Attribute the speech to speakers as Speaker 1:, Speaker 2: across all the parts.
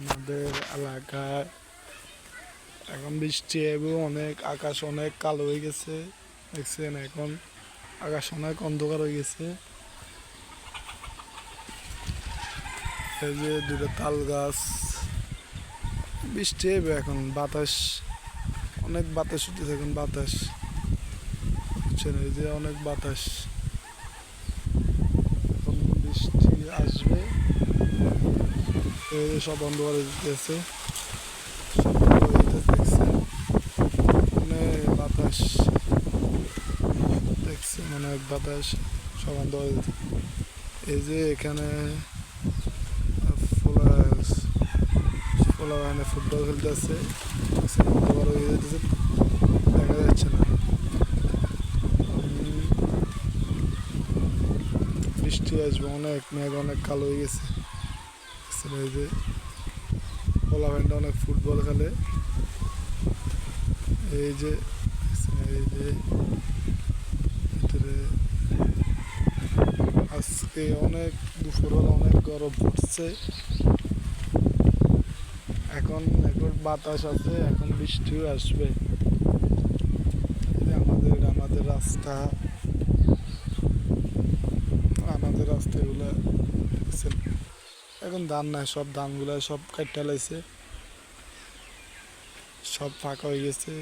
Speaker 1: আমাদের এলাকায় এখন বৃষ্টি এবং অনেক আকাশ অনেক কালো হয়ে গেছে। দেখছেন এখন আকাশ অনেক অন্ধকার হয়ে গেছে। এই যে দুটো তাল গাছ, বৃষ্টি হবে এখন, বাতাস, অনেক বাতাস উঠতেছে এখন, বাতাস। বুঝছেন, এই যে অনেক বাতাস। এখন বৃষ্টি আসবে। সব সব অন্ধকার দেখছেন অনেক বাতাস। দেখছেন অনেক বাতাস। সব হয়ে যেতেছে। এই যে এখানে ফোলা ফোলা ফুটবল খেলতেছে। দেখা যাচ্ছে না। বৃষ্টি আসবে, অনেক মেঘ, অনেক কালো হয়ে গেছে। দেখছেন এই যে পোলা ভ্যানটা অনেক ফুটবল খেলে। এই যে এই যে, ভিতরে আজকে অনেক দুপুরবেলা অনেক গরম পড়ছে। এখন এখন বাতাস আছে, এখন বৃষ্টিও আসবে। আমাদের আমাদের রাস্তা। আমাদের রাস্তা এগুলো দেখছেন? এখন ধান নাই, সব ধানগুলো সব কাটতে লাইছে সব ফাঁকা হয়ে গেছে।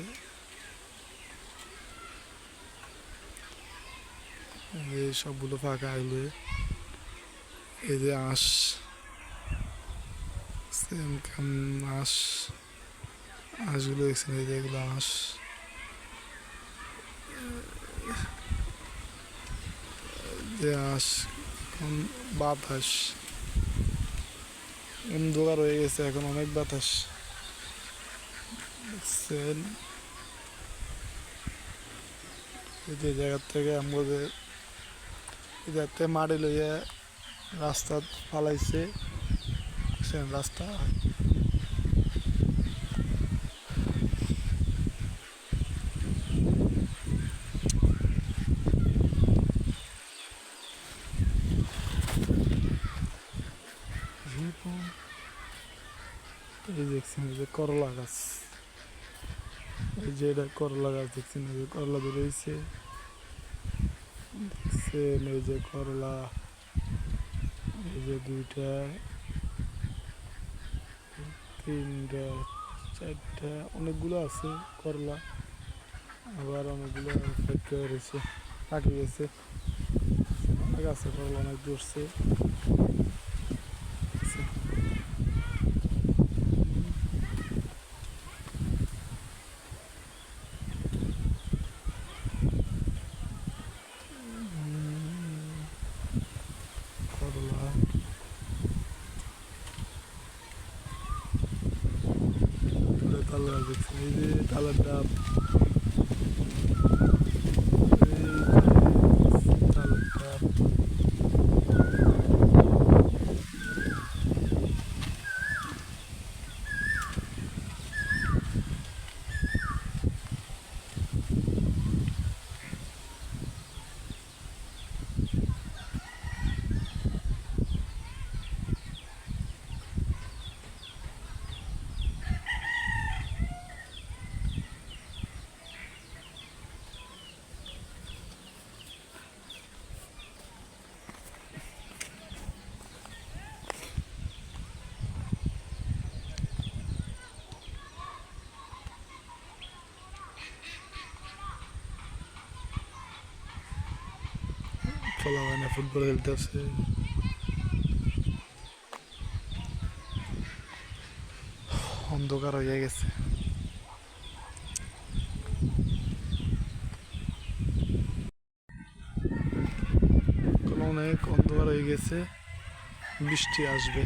Speaker 1: এই সবগুলো ফাঁকা হইলে এই যে আঁশ, সেম কাম আঁশ, আঁশগুলো দেখছেন, এই যে এগুলো আঁশ। যে আঁশ বাতাস। অন্ধকার হয়ে গেছে, এখন অনেক বাতাস। দেখছেন? যে জায়গার থেকে আমাদের এই মাড়ি লইয়া রাস্তা ফালাইছে দেখছেন রাস্তা এই দেখছেন যে করলা গাছ। এই যে এটা করলা গাছ দেখছেন, এই যে করলা বেরোইছে দেখছেন এই যে করলা, এই যে দুইটা, তিনটা, চারটা, অনেকগুলো আছে করলা। আবার অনেকগুলো পেকে রয়েছে, পাকে গেছে। আছে করলা অনেক ধরছে করলা দূরে তাল গাছ দেখছেন এই যে তালের ডাব এই যে তালের ডাব ফলা হয় না ফুটবল খেলতেছে অন্ধকার হয়ে গেছে অনেক অন্ধকার হয়ে গেছে বৃষ্টি আসবে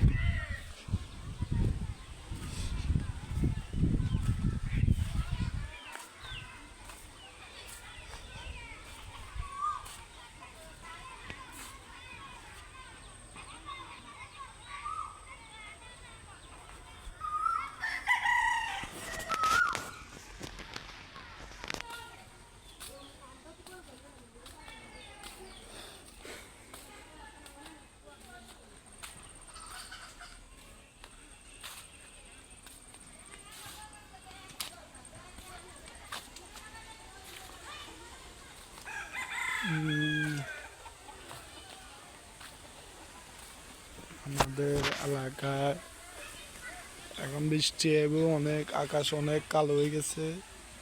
Speaker 1: আমাদের এলাকায় এখন বৃষ্টি এবং অনেক আকাশ অনেক কালো হয়ে গেছে।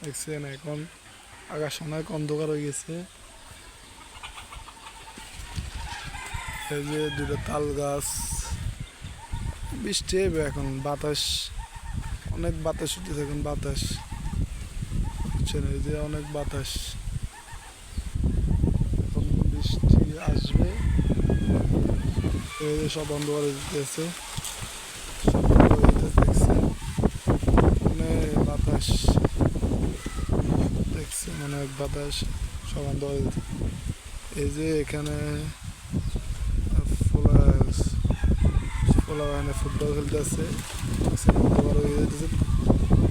Speaker 1: দেখছেন, এখন আকাশ অনেক অন্ধকার হয়ে গেছে। এই যে দুটো তাল গাছ, বৃষ্টি হবে এখন, বাতাস, অনেক বাতাস উঠেছে এখন, বাতাস। এই যে অনেক বাতাস এখন বৃষ্টি আসবে এই যে সব অন্ধকার হয়ে যেতেছে সব বন্ধ হয়ে যেতেছে দেখছেন বাতাস বাতাস সব অন্ধ এই যে এখানে ফোলা ফোলা মানে ফুটবল খেলতেছে অন্ধকার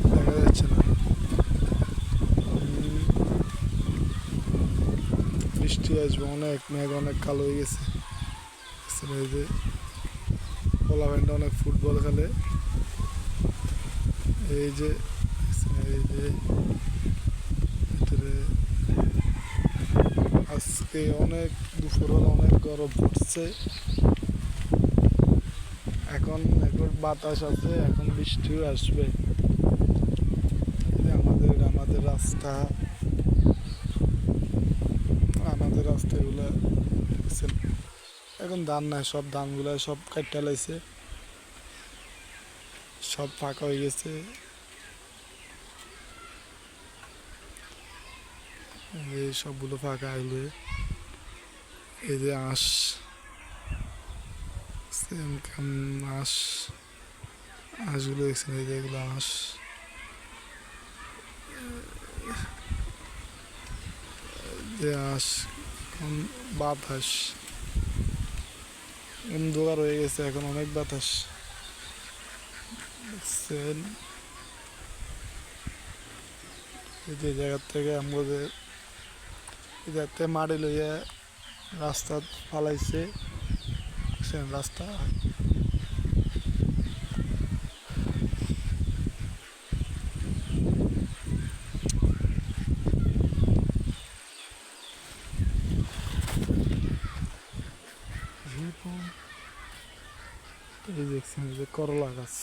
Speaker 1: দেখা যাচ্ছে না বৃষ্টি আসবে অনেক মেঘ অনেক কালো হয়ে গেছে দেখছেন এই যে পোলা ব্যান্ডে অনেক ফুটবল খেলে। এই যে এই যে আজকে অনেক, দুপুরবেলা অনেক গরম পড়ছে। এখন এখন বাতাস আছে, এখন বৃষ্টিও আসবে। আমাদের আমাদের রাস্তা। আমাদের রাস্তাগুলো এখন ধান নাই, সব ধানগুলো সব কাটতে লাইছে সব ফাঁকা হয়ে গেছে। এই সবগুলো ফাঁকা হইলে। এই যে আঁশ, সেম কাম আঁশ, আঁশগুলো দেখছেন, এই যে এগুলো আঁশ। যে আঁশ বাতাস। অন্ধকার হয়ে গেছে, এখন অনেক বাতাস। দেখছেন? এই যে জায়গার থেকে আমাদের মাড়ি লইয়া রাস্তা ফালাইছে রাস্তা এই দেখছেন এই যে করলা গাছ।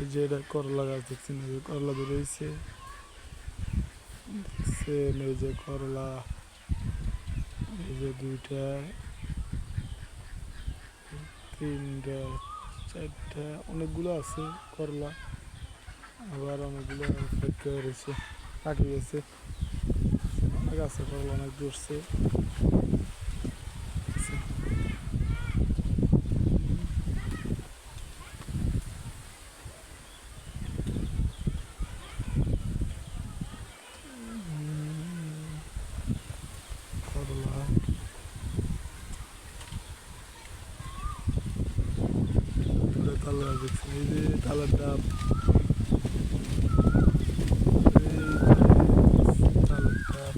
Speaker 1: এই যে এটা করলা গাছ দেখছেন এই যে করলা বেরোইছে দেখছেন এই যে করলা, এই যে দুইটা, তিনটা, চারটা, অনেকগুলো আছে করলা। আবার অনেকগুলো পেকে রয়েছে পাকে গেছে। আছে করলা, অনেক দূরছে করলা দূরে তাল দেখছেন এই তালের ডাব এই যে তালের ডাব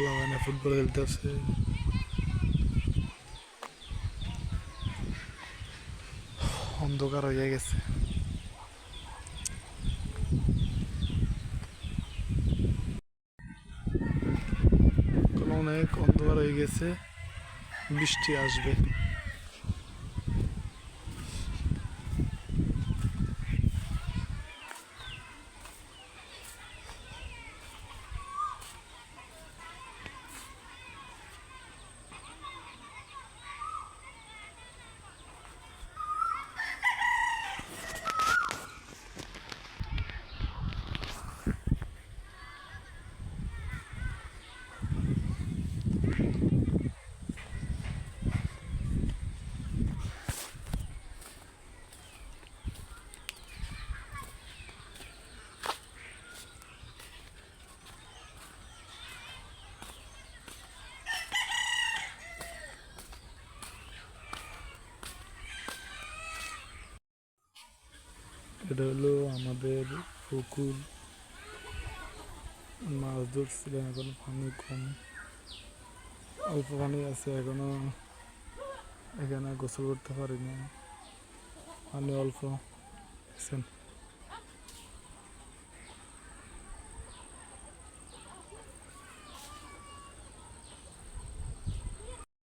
Speaker 1: ফলা মানে ফুটবল খেলতেছে অন্ধকার হয়ে গেছে অনেক অন্ধকার হয়ে গেছে বৃষ্টি আসবে এটা হলো আমাদের পুকুর। মাছ ধরছিলাম এখন পানি কম। অল্প পানি আছে, এখনও এখানে গোসল করতে পারি না পানি অল্প